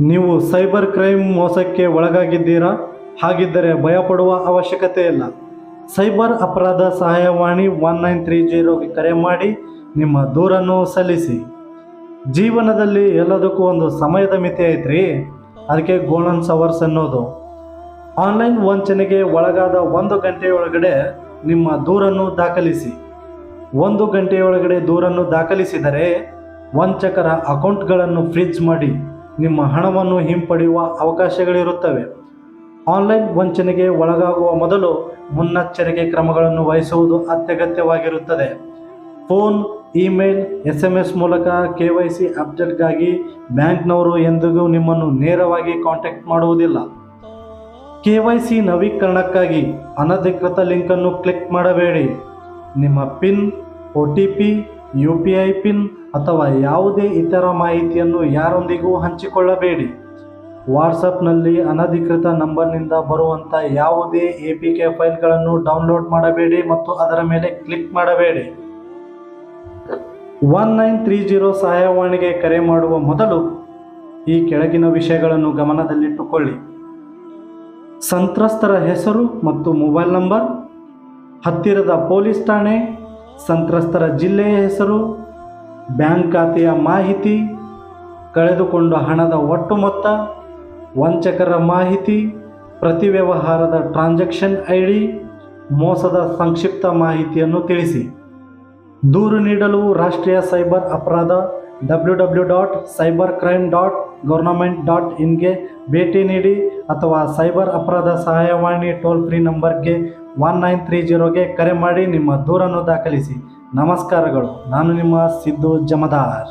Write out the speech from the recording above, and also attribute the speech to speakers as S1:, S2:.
S1: ನೀವು cyber crime ಮೋಸಕ್ಕೆ ಒಳಗಾಗಿದ್ದೀರಾ? ಹಾಗಿದ್ದರೆ ಭಯಪಡುವ ಅವಶ್ಯಕತೆ ಇಲ್ಲ ಸೈಬರ್ ಅಪರಾಧ ಸಹಾಯವಾಣಿ ಒನ್ ನೈನ್ ತ್ರೀ ಜೀರೋಗೆ ಕರೆ ಮಾಡಿ ನಿಮ್ಮ ದೂರನ್ನು ಸಲ್ಲಿಸಿ. ಜೀವನದಲ್ಲಿ ಎಲ್ಲದಕ್ಕೂ ಒಂದು ಸಮಯದ ಮಿತಿ ಐತ್ರಿ? ಅದಕ್ಕೆ ಗೋಲ್ಡನ್ ಸವರ್ಸ್ ಅನ್ನೋದು. ಆನ್ಲೈನ್ ವಂಚನೆಗೆ ಒಳಗಾದ ಒಂದು ಗಂಟೆಯೊಳಗಡೆ ನಿಮ್ಮ ದೂರನ್ನು ದಾಖಲಿಸಿ. ಒಂದು ಗಂಟೆಯೊಳಗಡೆ ದೂರನ್ನು ದಾಖಲಿಸಿದರೆ ವಂಚಕರ ಅಕೌಂಟ್ಗಳನ್ನು ಫ್ರೀಜ್ ಮಾಡಿ. ನಿಮ್ಮ ಹಣವನ್ನು ಹಿಂಪಡೆಯುವ ಅವಕಾಶಗಳಿರುತ್ತವೆ. ಆನ್ಲೈನ್ ವಂಚನೆಗೆ ಒಳಗಾಗುವ ಮೊದಲು ಮುನ್ನೆಚ್ಚರಿಕೆ ಕ್ರಮಗಳನ್ನು ವಹಿಸುವುದು ಅತ್ಯಗತ್ಯವಾಗಿರುತ್ತದೆ. Phone, email S M S ಮೂಲಕ ಕೆ ವೈ ಸಿ ಅಪ್ಡೇಟ್ಗಾಗಿ ಬ್ಯಾಂಕ್ನವರು ಎಂದಿಗೂ ನಿಮ್ಮನ್ನು ನೇರವಾಗಿ ಕಾಂಟ್ಯಾಕ್ಟ್ ಮಾಡುವುದಿಲ್ಲ. ಕೆ ವೈ ಸಿ ನವೀಕರಣಕ್ಕಾಗಿ ಅನಧಿಕೃತ ಲಿಂಕನ್ನು ಕ್ಲಿಕ್ ಮಾಡಬೇಡಿ. ನಿಮ್ಮ PIN, O T P U P I PIN ಅಥವಾ ಯಾವುದೇ ಇತರ ಮಾಹಿತಿಯನ್ನು ಯಾರೊಂದಿಗೂ ಹಂಚಿಕೊಳ್ಳಬೇಡಿ. ವಾಟ್ಸಪ್ನಲ್ಲಿ ಅನಧಿಕೃತ ನಂಬರ್ನಿಂದ ಬರುವಂಥ ಯಾವುದೇ ಎ ಪಿ ಕೆ ಫೈಲ್ಗಳನ್ನು ಡೌನ್ಲೋಡ್ ಮಾಡಬೇಡಿ ಮತ್ತು ಅದರ ಮೇಲೆ ಕ್ಲಿಕ್ ಮಾಡಬೇಡಿ. ಒನ್ ನೈನ್ ತ್ರೀ ಜೀರೋ ಸಹಾಯವಾಣಿಗೆ ಕರೆ ಮಾಡುವ ಮೊದಲು ಈ ಕೆಳಗಿನ ವಿಷಯಗಳನ್ನು ಗಮನದಲ್ಲಿಟ್ಟುಕೊಳ್ಳಿ. ಸಂತ್ರಸ್ತರ ಹೆಸರು ಮತ್ತು ಮೊಬೈಲ್ ನಂಬರ್, ಹತ್ತಿರದ ಪೊಲೀಸ್ ಠಾಣೆ ಸಂತ್ರಸ್ತರ ಜಿಲ್ಲೆಯ ಹೆಸರು, ಬ್ಯಾಂಕ್ ಖಾತೆಯ ಮಾಹಿತಿ, ಕಳೆದುಕೊಂಡ ಹಣದ ಒಟ್ಟು ಮೊತ್ತ, ವಂಚಕರ ಮಾಹಿತಿ ಪ್ರತಿ ವ್ಯವಹಾರದ ಟ್ರಾನ್ಸಾಕ್ಷನ್ ಐ ಡಿ ಮೋಸದ ಸಂಕ್ಷಿಪ್ತ ಮಾಹಿತಿಯನ್ನು ತಿಳಿಸಿ. ದೂರು ನೀಡಲು ರಾಷ್ಟ್ರೀಯ ಸೈಬರ್ ಅಪರಾಧ W W dot cyber crime dot government dot ಇನ್ಗೆ ಭೇಟಿ ನೀಡಿ ಅಥವಾ ಸೈಬರ್ ಅಪರಾಧ ಸಹಾಯವಾಣಿ ಟೋಲ್ ಫ್ರೀ ನಂಬರ್ಗೆ ಒನ್ ನೈನ್ ತ್ರೀ ಜೀರೋಗೆ ಕರೆ ಮಾಡಿ ನಿಮ್ಮ ದೂರನ್ನು ದಾಖಲಿಸಿ ನಮಸ್ಕಾರಗಳು ನಾನು ನಿಮ್ಮ ಸಿದ್ದು ಜಮದಾರ್